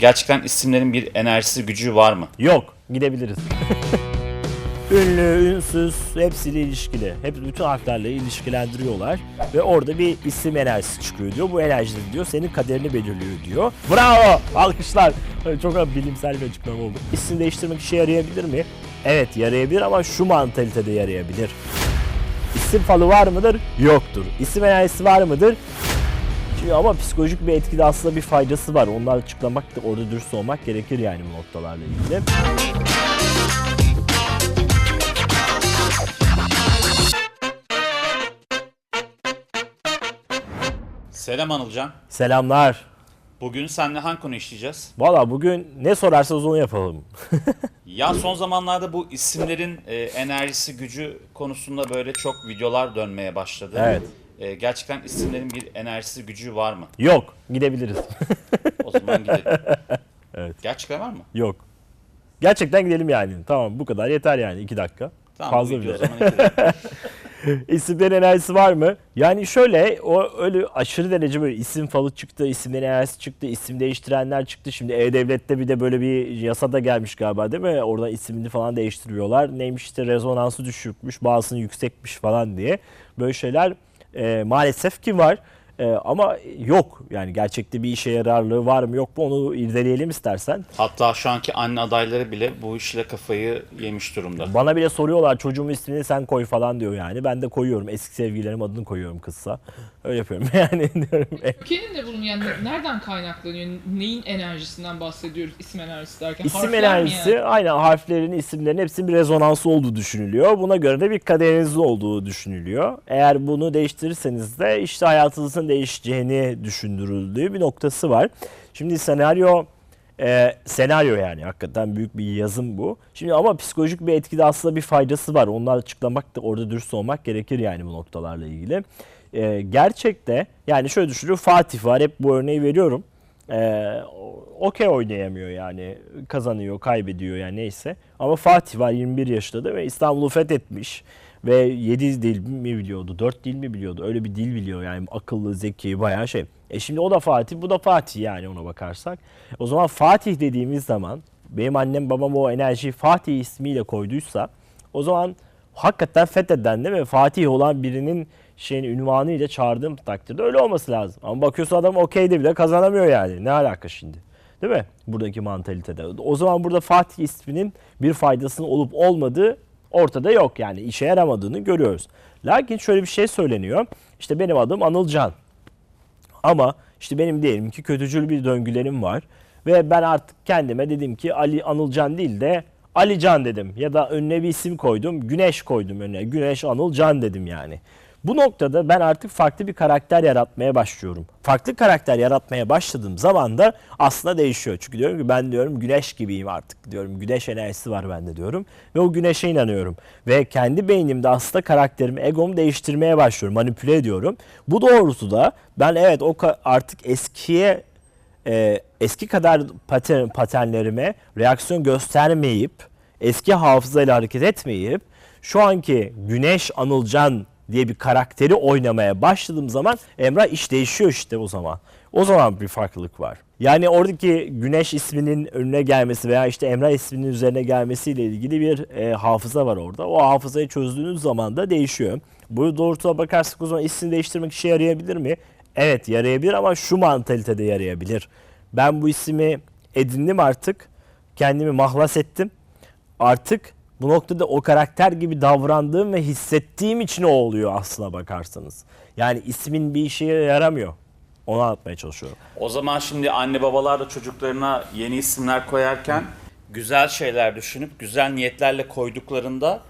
gerçekten isimlerin bir enerjisi, gücü var mı? Yok. Gidebiliriz. Ünlü, ünsüz, hepsiyle ilişkili. Hep bütün harflerle ilişkilendiriyorlar. Ve orada bir isim enerjisi çıkıyor diyor. Bu enerji diyor senin kaderini belirliyor diyor. Bravo! Alkışlar. Çok bilimsel bir açıklama oldu. İsim değiştirmek işe yarayabilir mi? Evet yarayabilir ama şu mantalitede yarayabilir. İsim falı var mıdır? Yoktur. İsim enerjisi var mıdır? Ama psikolojik bir etkide aslında bir faydası var. Onları açıklamak da orada dürüst olmak gerekir yani bu noktalarla ilgili. Selam Anılcan. Selamlar. Bugün seninle hangi konu işleyeceğiz? Valla bugün ne sorarsanız onu yapalım. Ya son zamanlarda bu isimlerin e, enerjisi, gücü konusunda böyle çok videolar dönmeye başladı. Evet. E, gerçekten isimlerin bir enerjisi, gücü var mı? Yok. Gidebiliriz. O zaman gidelim. Evet. Gerçekten var mı? Yok. Gerçekten gidelim yani. Tamam bu kadar yeter yani. iki dakika. Tamam, Fazla bile. İsimlerin enerjisi var mı? Yani şöyle o öyle aşırı derece böyle isim falı çıktı, isimlerin enerjisi çıktı, isim değiştirenler çıktı. Şimdi E-Devlet'te bir de böyle bir yasa da gelmiş galiba değil mi? Oradan ismini falan değiştiriyorlar. Neymiş işte rezonansı düşükmüş, bazısının yüksekmiş falan diye. Böyle şeyler e, maalesef ki var. E, ama yok yani gerçekte bir işe yararlığı var mı yok mu onu irdeleyelim istersen. Hatta şu anki anne adayları bile bu işle kafayı yemiş durumda. Bana bile soruyorlar çocuğumun ismini sen koy falan diyor yani. Ben de koyuyorum. Eski sevgililerim adını koyuyorum kızsa. Öyle yapıyorum yani diyorum. Ülkenin de bunun yani nereden kaynaklanıyor? Neyin enerjisinden bahsediyoruz isim enerjisi derken? İsim Harfler enerjisi yani? aynen harflerin, isimlerin hepsinin bir rezonansı olduğu düşünülüyor. Buna göre de bir kaderinizin olduğu düşünülüyor. Eğer bunu değiştirirseniz de işte hayatınızın değişeceğini düşündürüldüğü bir noktası var. Şimdi senaryo e, senaryo yani hakikaten büyük bir yazım bu. Şimdi ama psikolojik bir etkide aslında bir faydası var. Onları açıklamak da orada dürüst olmak gerekir yani bu noktalarla ilgili. E, gerçekte yani şöyle düşünün Fatih var hep bu örneği veriyorum. Ee, okey oynayamıyor yani kazanıyor kaybediyor yani neyse ama Fatih var 21 yaşında ve İstanbul'u fethetmiş ve 7 dil mi biliyordu 4 dil mi biliyordu öyle bir dil biliyor yani akıllı zeki bayağı şey e şimdi o da Fatih bu da Fatih yani ona bakarsak o zaman Fatih dediğimiz zaman benim annem babam o enerjiyi Fatih ismiyle koyduysa o zaman hakikaten fetheden değil mi Fatih olan birinin şeyin ünvanıyla çağırdığım takdirde öyle olması lazım. Ama bakıyorsun adam okeyde bile kazanamıyor yani. Ne alaka şimdi? Değil mi? Buradaki mantalitede. O zaman burada Fatih isminin bir faydasının olup olmadığı ortada yok. Yani işe yaramadığını görüyoruz. Lakin şöyle bir şey söyleniyor. İşte benim adım Anılcan. Ama işte benim diyelim ki kötücül bir döngülerim var. Ve ben artık kendime dedim ki Ali Anılcan değil de Alican dedim. Ya da önüne bir isim koydum. Güneş koydum önüne. Güneş Anılcan dedim yani. Bu noktada ben artık farklı bir karakter yaratmaya başlıyorum. Farklı karakter yaratmaya başladığım zaman da aslında değişiyor. Çünkü diyorum ki ben diyorum güneş gibiyim artık diyorum. Güneş enerjisi var bende diyorum. Ve o güneşe inanıyorum. Ve kendi beynimde aslında karakterimi, egomu değiştirmeye başlıyorum. Manipüle ediyorum. Bu doğrultuda ben evet o artık eskiye e, eski kadar patern, paternlerime reaksiyon göstermeyip eski hafızayla hareket etmeyip şu anki Güneş Anılcan diye bir karakteri oynamaya başladığım zaman Emrah iş değişiyor işte o zaman. O zaman bir farklılık var. Yani oradaki Güneş isminin önüne gelmesi veya işte Emrah isminin üzerine gelmesiyle ilgili bir e, hafıza var orada. O hafızayı çözdüğünüz zaman da değişiyor. Bu doğrultuda bakarsak o zaman isim değiştirmek işe yarayabilir mi? Evet yarayabilir ama şu mantalitede yarayabilir. Ben bu ismi edindim artık. Kendimi mahlas ettim. Artık bu noktada o karakter gibi davrandığım ve hissettiğim için o oluyor aslına bakarsanız. Yani ismin bir işe yaramıyor. Onu anlatmaya çalışıyorum. O zaman şimdi anne babalar da çocuklarına yeni isimler koyarken güzel şeyler düşünüp güzel niyetlerle koyduklarında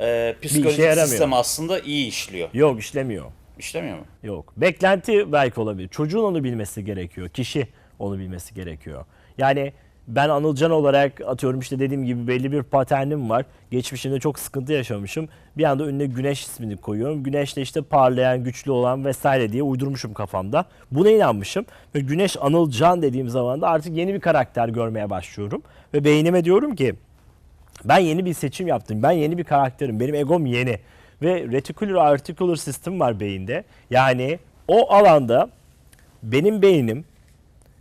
e, psikolojik yaramıyor. sistem aslında iyi işliyor. Yok işlemiyor. İşlemiyor mu? Yok. Beklenti belki olabilir. Çocuğun onu bilmesi gerekiyor. Kişi onu bilmesi gerekiyor. Yani ben Anılcan olarak atıyorum işte dediğim gibi belli bir paternim var. Geçmişimde çok sıkıntı yaşamışım. Bir anda önüne güneş ismini koyuyorum. Güneşle işte parlayan, güçlü olan vesaire diye uydurmuşum kafamda. Buna inanmışım. Ve güneş Anılcan dediğim zaman da artık yeni bir karakter görmeye başlıyorum. Ve beynime diyorum ki ben yeni bir seçim yaptım. Ben yeni bir karakterim. Benim egom yeni. Ve reticular articular sistem var beyinde. Yani o alanda benim beynim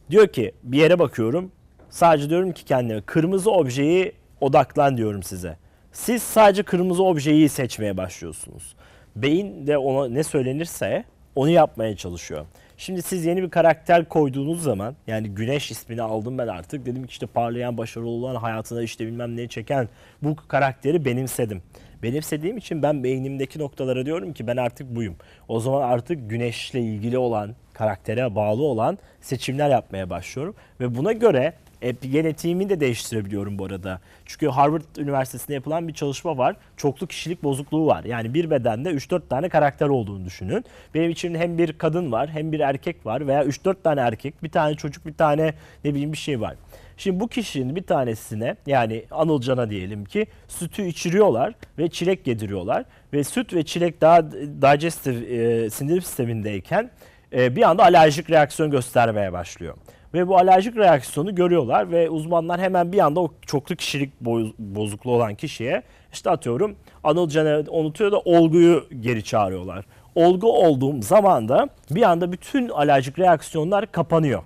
diyor ki bir yere bakıyorum. Sadece diyorum ki kendime kırmızı objeyi odaklan diyorum size. Siz sadece kırmızı objeyi seçmeye başlıyorsunuz. Beyin de ona ne söylenirse onu yapmaya çalışıyor. Şimdi siz yeni bir karakter koyduğunuz zaman yani Güneş ismini aldım ben artık. Dedim ki işte parlayan başarılı olan hayatına işte bilmem ne çeken bu karakteri benimsedim. Benimsediğim için ben beynimdeki noktalara diyorum ki ben artık buyum. O zaman artık güneşle ilgili olan, karaktere bağlı olan seçimler yapmaya başlıyorum. Ve buna göre epigenetiğimi de değiştirebiliyorum bu arada. Çünkü Harvard Üniversitesi'nde yapılan bir çalışma var. Çoklu kişilik bozukluğu var. Yani bir bedende 3-4 tane karakter olduğunu düşünün. Benim için hem bir kadın var hem bir erkek var veya 3-4 tane erkek, bir tane çocuk, bir tane ne bileyim bir şey var. Şimdi bu kişinin bir tanesine yani Anılcan'a diyelim ki sütü içiriyorlar ve çilek yediriyorlar. Ve süt ve çilek daha digestive e, sindirim sistemindeyken e, bir anda alerjik reaksiyon göstermeye başlıyor. Ve bu alerjik reaksiyonu görüyorlar ve uzmanlar hemen bir anda o çoklu kişilik boz- bozukluğu olan kişiye işte atıyorum Anılcan'ı unutuyor da olguyu geri çağırıyorlar. Olgu olduğum zaman da bir anda bütün alerjik reaksiyonlar kapanıyor.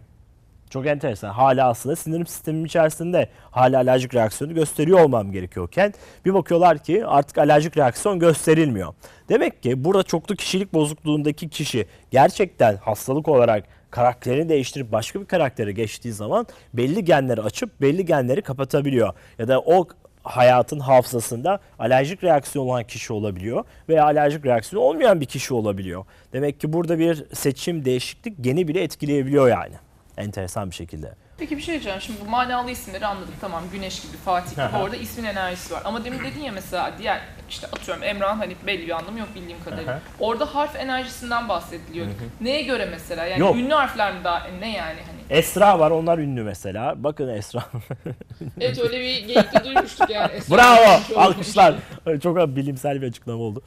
Çok enteresan. Hala aslında sindirim sistemim içerisinde hala alerjik reaksiyonu gösteriyor olmam gerekiyorken bir bakıyorlar ki artık alerjik reaksiyon gösterilmiyor. Demek ki burada çoklu kişilik bozukluğundaki kişi gerçekten hastalık olarak karakterini değiştirip başka bir karaktere geçtiği zaman belli genleri açıp belli genleri kapatabiliyor. Ya da o hayatın hafızasında alerjik reaksiyon olan kişi olabiliyor veya alerjik reaksiyon olmayan bir kişi olabiliyor. Demek ki burada bir seçim değişiklik geni bile etkileyebiliyor yani. Enteresan bir şekilde. Peki bir şey diyeceğim. Şimdi bu manalı isimleri anladık. Tamam Güneş gibi, Fatih gibi Aha. orada ismin enerjisi var. Ama demin dedin ya mesela diğer işte atıyorum Emrah'ın hani belli bir anlamı yok bildiğim kadarıyla. Aha. Orada harf enerjisinden bahsediliyor. Neye göre mesela? Yani Yok. ünlü harfler mi daha ne yani hani? Esra var onlar ünlü mesela. Bakın Esra. Evet öyle bir geyikte duymuştuk yani. Esra Bravo alkışlar. Çok bilimsel bir açıklama oldu.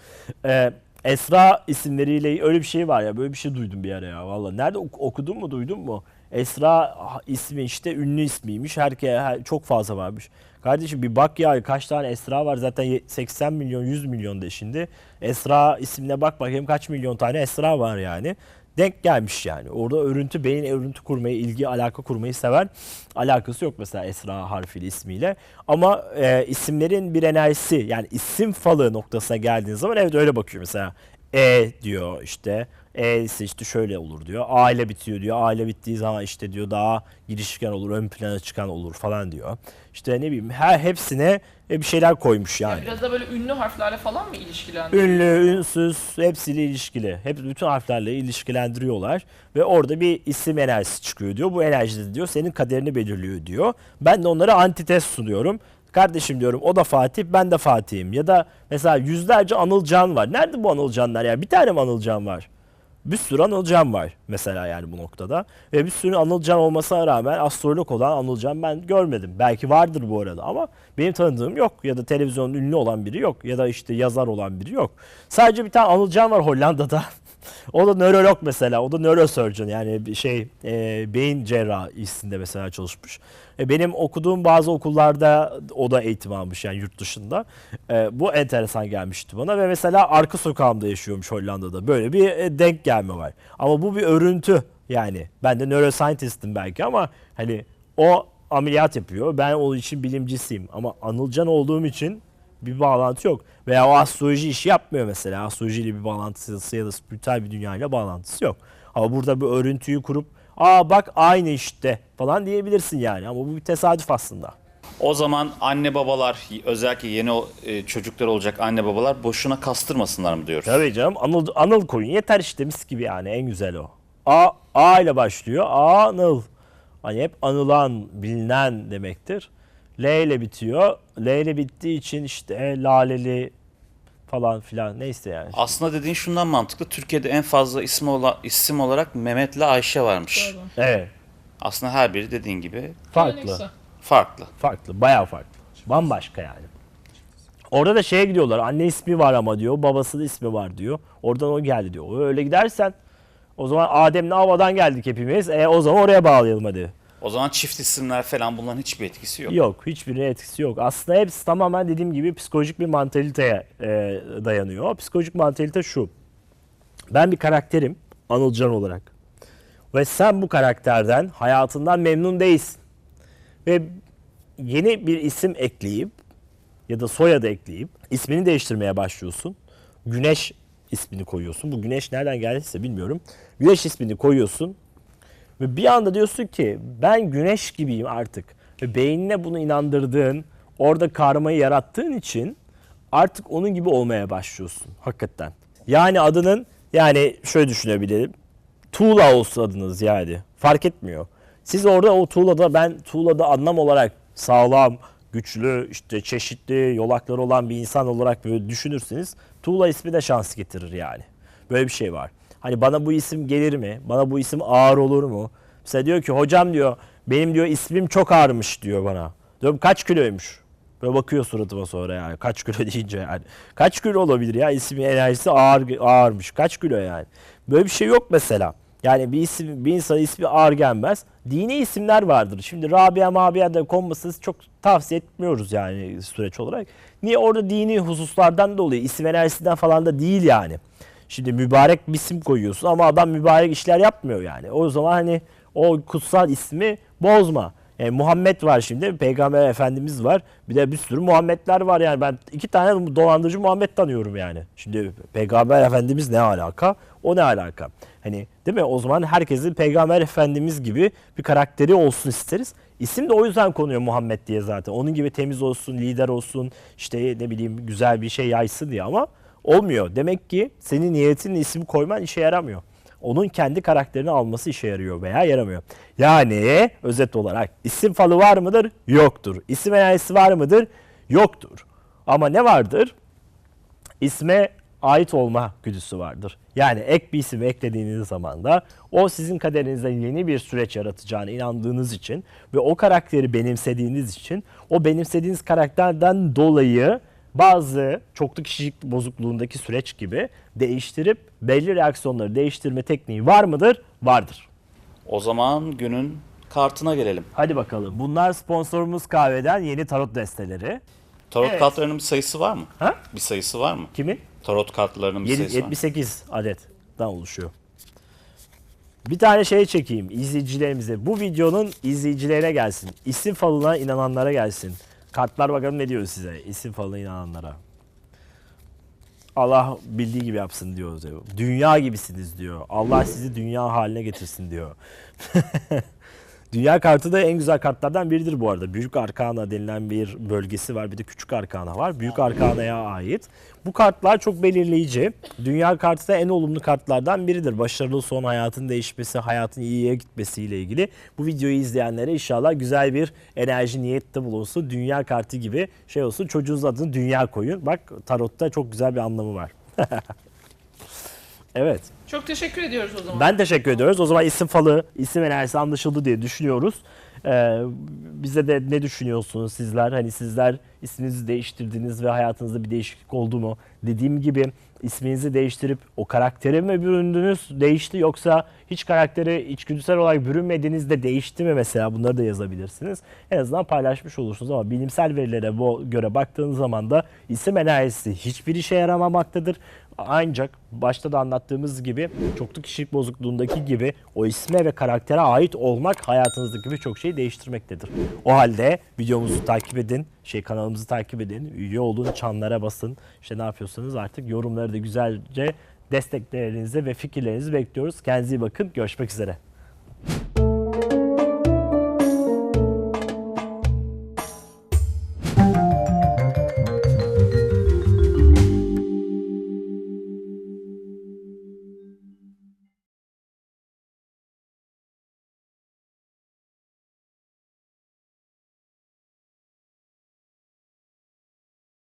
Ee, Esra isimleriyle öyle bir şey var ya böyle bir şey duydum bir ara ya valla. Nerede ok- okudun mu duydun mu? Esra ismi işte ünlü ismiymiş. Herkese her, çok fazla varmış. Kardeşim bir bak ya kaç tane Esra var zaten ye- 80 milyon 100 milyon de şimdi. Esra ismine bak bakayım kaç milyon tane Esra var yani. Denk gelmiş yani. Orada örüntü, beyin örüntü kurmayı, ilgi, alaka kurmayı seven alakası yok mesela Esra harfiyle ismiyle. Ama e, isimlerin bir enerjisi yani isim falı noktasına geldiğiniz zaman evet öyle bakıyor mesela. E diyor işte. E ise işte şöyle olur diyor. A ile bitiyor diyor. A ile bittiği zaman işte diyor daha girişken olur, ön plana çıkan olur falan diyor. İşte ne bileyim her hepsine e, bir şeyler koymuş yani. Biraz da böyle ünlü harflerle falan mı ilişkilendiriyor? Ünlü, ünsüz hepsiyle ilişkili. Hep bütün harflerle ilişkilendiriyorlar ve orada bir isim enerjisi çıkıyor diyor. Bu enerji de diyor senin kaderini belirliyor diyor. Ben de onlara antites sunuyorum. Kardeşim diyorum o da Fatih ben de Fatih'im. Ya da mesela yüzlerce Anılcan var. Nerede bu Anılcanlar ya? Bir tane mi Anılcan var? Bir sürü Anılcan var mesela yani bu noktada. Ve bir sürü Anılcan olmasına rağmen astrolog olan Anılcan ben görmedim. Belki vardır bu arada ama benim tanıdığım yok. Ya da televizyonda ünlü olan biri yok. Ya da işte yazar olan biri yok. Sadece bir tane Anılcan var Hollanda'da. o da nörolog mesela. O da nörosurgeon yani bir şey e, beyin cerrahisinde mesela çalışmış. E, benim okuduğum bazı okullarda o da eğitim almış yani yurt dışında. E, bu enteresan gelmişti bana ve mesela arka sokağımda yaşıyormuş Hollanda'da. Böyle bir e, denk gelme var. Ama bu bir örüntü yani. Ben de neuroscientist'im belki ama hani o ameliyat yapıyor. Ben onun için bilimcisiyim ama Anılcan olduğum için bir bağlantı yok. Veya o astroloji işi yapmıyor mesela. Astrolojiyle bir bağlantısı ya da spiritüel bir dünyayla bağlantısı yok. Ama burada bir örüntüyü kurup aa bak aynı işte falan diyebilirsin yani. Ama bu bir tesadüf aslında. O zaman anne babalar özellikle yeni e, çocuklar olacak anne babalar boşuna kastırmasınlar mı diyoruz? Tabii canım Anıl, Anıl koyun yeter işte mis gibi yani en güzel o. A, A ile başlıyor. Anıl. Hani hep anılan, bilinen demektir. L ile bitiyor. L ile bittiği için işte laleli falan filan neyse yani. Aslında dediğin şundan mantıklı. Türkiye'de en fazla isim, ola, isim olarak Mehmet'le Ayşe varmış. Doğru. Evet. Aslında her biri dediğin gibi Farklı. Farklı. Farklı. Bayağı farklı. Bambaşka yani. Orada da şeye gidiyorlar. Anne ismi var ama diyor. Babası da ismi var diyor. Oradan o geldi diyor. Öyle gidersen o zaman Adem'le Havva'dan geldik hepimiz. E, o zaman oraya bağlayalım hadi. O zaman çift isimler falan bunların hiçbir etkisi yok. Yok. Hiçbirine etkisi yok. Aslında hepsi tamamen dediğim gibi psikolojik bir mantaliteye e, dayanıyor. Psikolojik mantalite şu. Ben bir karakterim Anılcan olarak. Ve sen bu karakterden hayatından memnun değilsin. ve yeni bir isim ekleyip ya da soyadı ekleyip ismini değiştirmeye başlıyorsun. Güneş ismini koyuyorsun. Bu güneş nereden geldiyse bilmiyorum. Güneş ismini koyuyorsun ve bir anda diyorsun ki ben güneş gibiyim artık. Ve beynine bunu inandırdığın, orada karmayı yarattığın için artık onun gibi olmaya başlıyorsun hakikaten. Yani adının yani şöyle düşünebilirim. Tuğla olsa adınız yani. Fark etmiyor. Siz orada o tuğlada ben tuğlada anlam olarak sağlam, güçlü, işte çeşitli yolakları olan bir insan olarak böyle düşünürseniz tuğla ismi de şans getirir yani. Böyle bir şey var. Hani bana bu isim gelir mi? Bana bu isim ağır olur mu? Mesela diyor ki hocam diyor benim diyor ismim çok ağırmış diyor bana. Diyorum kaç kiloymuş? Böyle bakıyor suratıma sonra yani. Kaç kilo deyince yani. Kaç kilo olabilir ya? İsmi enerjisi ağır ağırmış. Kaç kilo yani? Böyle bir şey yok mesela. Yani bir isim bir insan ismi ağır gelmez. Dini isimler vardır. Şimdi Rabia Mabia da konmasını çok tavsiye etmiyoruz yani süreç olarak. Niye orada dini hususlardan dolayı isim enerjisinden falan da değil yani. Şimdi mübarek bir isim koyuyorsun ama adam mübarek işler yapmıyor yani. O zaman hani o kutsal ismi bozma. Yani Muhammed var şimdi. Peygamber Efendimiz var. Bir de bir sürü Muhammedler var yani. Ben iki tane dolandırıcı Muhammed tanıyorum yani. Şimdi Peygamber Efendimiz ne alaka? O ne alaka? Hani değil mi? O zaman herkesin Peygamber Efendimiz gibi bir karakteri olsun isteriz. İsim de o yüzden konuyor Muhammed diye zaten. Onun gibi temiz olsun, lider olsun, işte ne bileyim güzel bir şey yaysın diye ama olmuyor. Demek ki senin niyetin isim koyman işe yaramıyor onun kendi karakterini alması işe yarıyor veya yaramıyor. Yani özet olarak isim falı var mıdır? Yoktur. İsim enerjisi var mıdır? Yoktur. Ama ne vardır? İsme ait olma güdüsü vardır. Yani ek bir isim eklediğiniz zaman da o sizin kaderinizde yeni bir süreç yaratacağına inandığınız için ve o karakteri benimsediğiniz için o benimsediğiniz karakterden dolayı bazı çoklu kişilik bozukluğundaki süreç gibi değiştirip belli reaksiyonları değiştirme tekniği var mıdır? Vardır. O zaman günün kartına gelelim. Hadi bakalım. Bunlar sponsorumuz kahveden yeni tarot desteleri. Tarot Evet. kartlarının bir sayısı var mı? Ha? Bir sayısı var mı? Kimin? Tarot kartlarının bir Yedi- sayısı var mı? 78 adetten oluşuyor. Bir tane şey çekeyim izleyicilerimize. Bu videonun izleyicilerine gelsin. İsim falına inananlara gelsin. Kartlar bakalım ne diyor size isim falına inananlara. Allah bildiği gibi yapsın diyor. Dünya gibisiniz diyor. Allah sizi dünya haline getirsin diyor. Dünya kartı da en güzel kartlardan biridir bu arada. Büyük Arkana denilen bir bölgesi var. Bir de Küçük Arkana var. Büyük Arkana'ya ait. Bu kartlar çok belirleyici. Dünya kartı da en olumlu kartlardan biridir. Başarılı son hayatın değişmesi, hayatın iyiye gitmesiyle ilgili. Bu videoyu izleyenlere inşallah güzel bir enerji niyette bulunsun. Dünya kartı gibi şey olsun. Çocuğunuz adını Dünya koyun. Bak tarotta çok güzel bir anlamı var. evet. Çok teşekkür ediyoruz o zaman. Ben teşekkür ediyoruz. O zaman isim falı, isim enerjisi anlaşıldı diye düşünüyoruz. Ee, bize de ne düşünüyorsunuz sizler? Hani sizler isminizi değiştirdiniz ve hayatınızda bir değişiklik oldu mu? Dediğim gibi isminizi değiştirip o karaktere mi büründünüz, değişti yoksa hiç karaktere içgüdüsel olarak bürünmediğinizde de değişti mi mesela? Bunları da yazabilirsiniz. En azından paylaşmış olursunuz ama bilimsel verilere bu göre baktığınız zaman da isim enerjisi hiçbir işe yaramamaktadır. Ancak başta da anlattığımız gibi çoklu kişilik bozukluğundaki gibi o isme ve karaktere ait olmak hayatınızdaki birçok şeyi değiştirmektedir. O halde videomuzu takip edin, şey kanalımızı takip edin, üye olun, çanlara basın. İşte ne yapıyorsanız artık yorumları da güzelce desteklerinizi ve fikirlerinizi bekliyoruz. Kendinize iyi bakın. Görüşmek üzere.